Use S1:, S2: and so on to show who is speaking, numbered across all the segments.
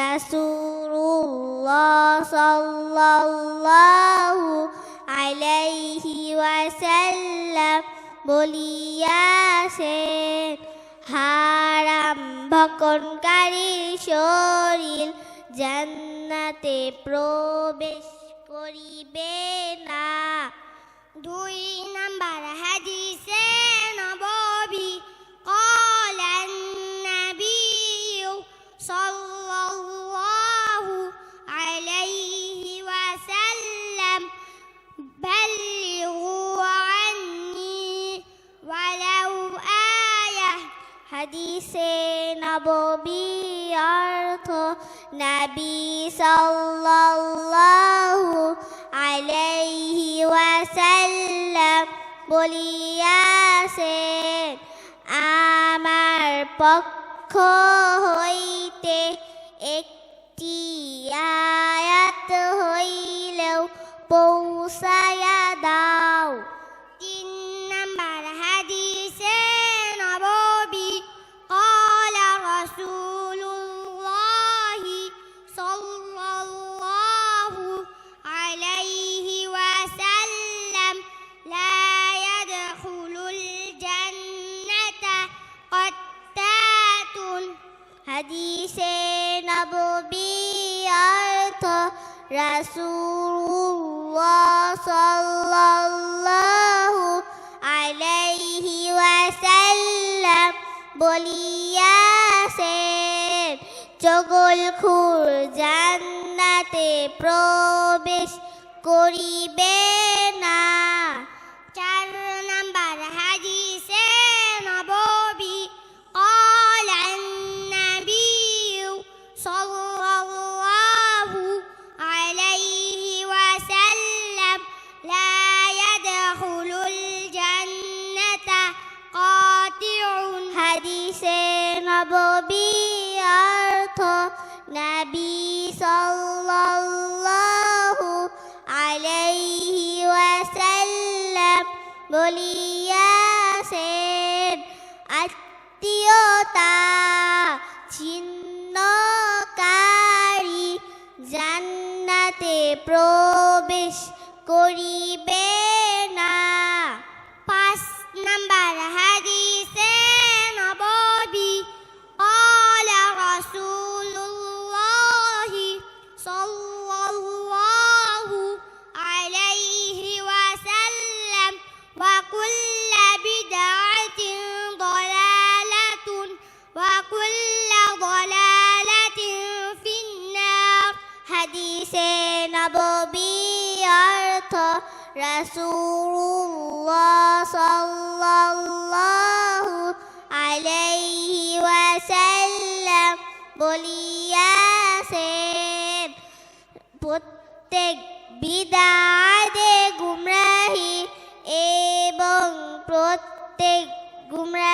S1: রাসূলুল্লাহ সাল্লাল্লাহু আলাইহি ওয়াসাল্লাম বলিয়াছেন, হারাম ভক্ষণকারী শরীর জান্নাতে প্রবেশ করিবে না। দুই নাম্বার হাদিসে হাদিসে নববী অর্থ, নবী সাল্লাল্লাহু আলাইহি ওয়াসাল্লাম বলিয়াছেন, আমার পক্ষ হইতে একটি আয়াত হইলেও পৌঁছায়া নববী অর্থ রাসূলুল্লাহ সাল্লাল্লাহু আলাইহি ওয়াসাল্লাম বলিয়াছেন চগল খুর জান্নাতে প্রবেশ করিবে না। চার অর্থ নবী সাল্লাল্লাহু আলাইহি ওয়াসাল্লাম বলিয়াছেন আত্মীয়তা চিহ্নকারী জান্নাতে প্রবেশ করিবে রাসূলুল্লাহ সাল্লাল্লাহু আলাইহি ওয়াসাল্লাম বলিয়াছেন প্রত্যেক বিদাতে গুমরাহি এবং প্রত্যেক গুমরাহির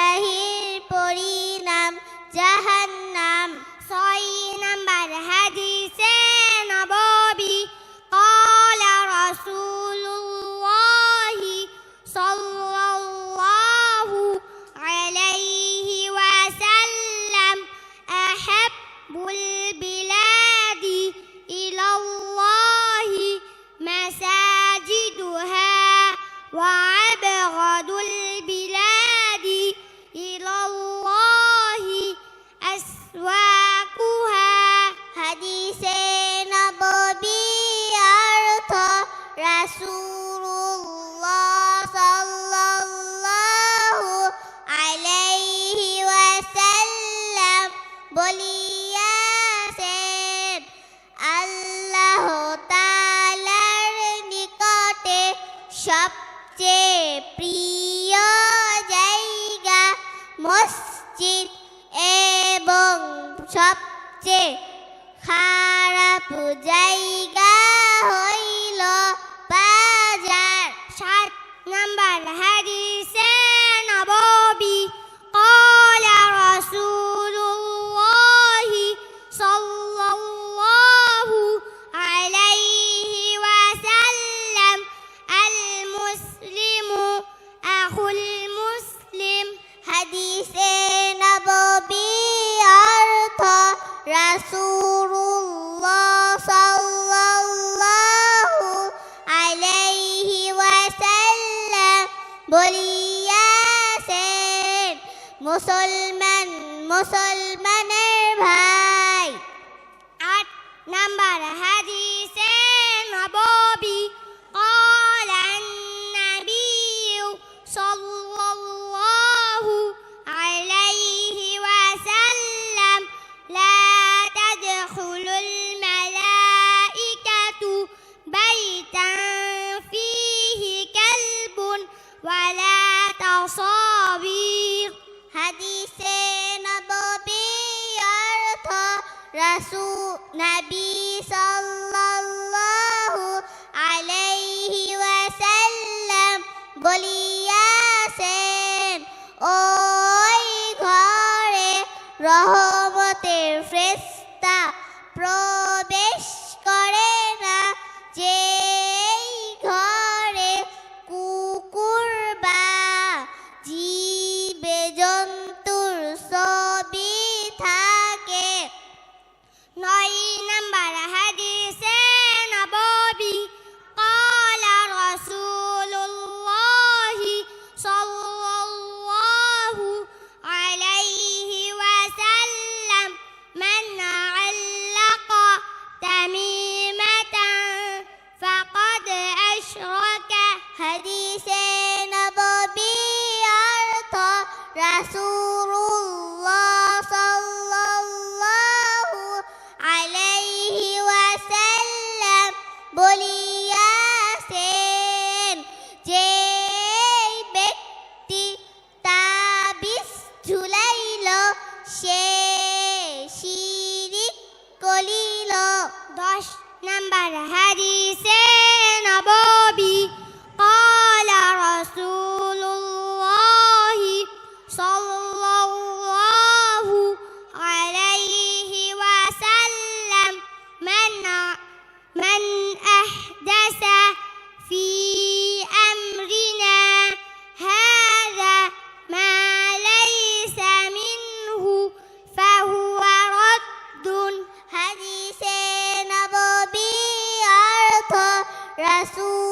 S1: زوجين বলিয়াছেন মুসলমান মুসলমানের ভাই। আট নাম্বার হ্যাঁ أصابير حديث نبوي أرث رسول نبي صلى الله عليه وسلم বলিয়াছেন ওই ঘরে রহমতের ফ্রেস্তা প্র দশ নাম্বার হাদিসে رسول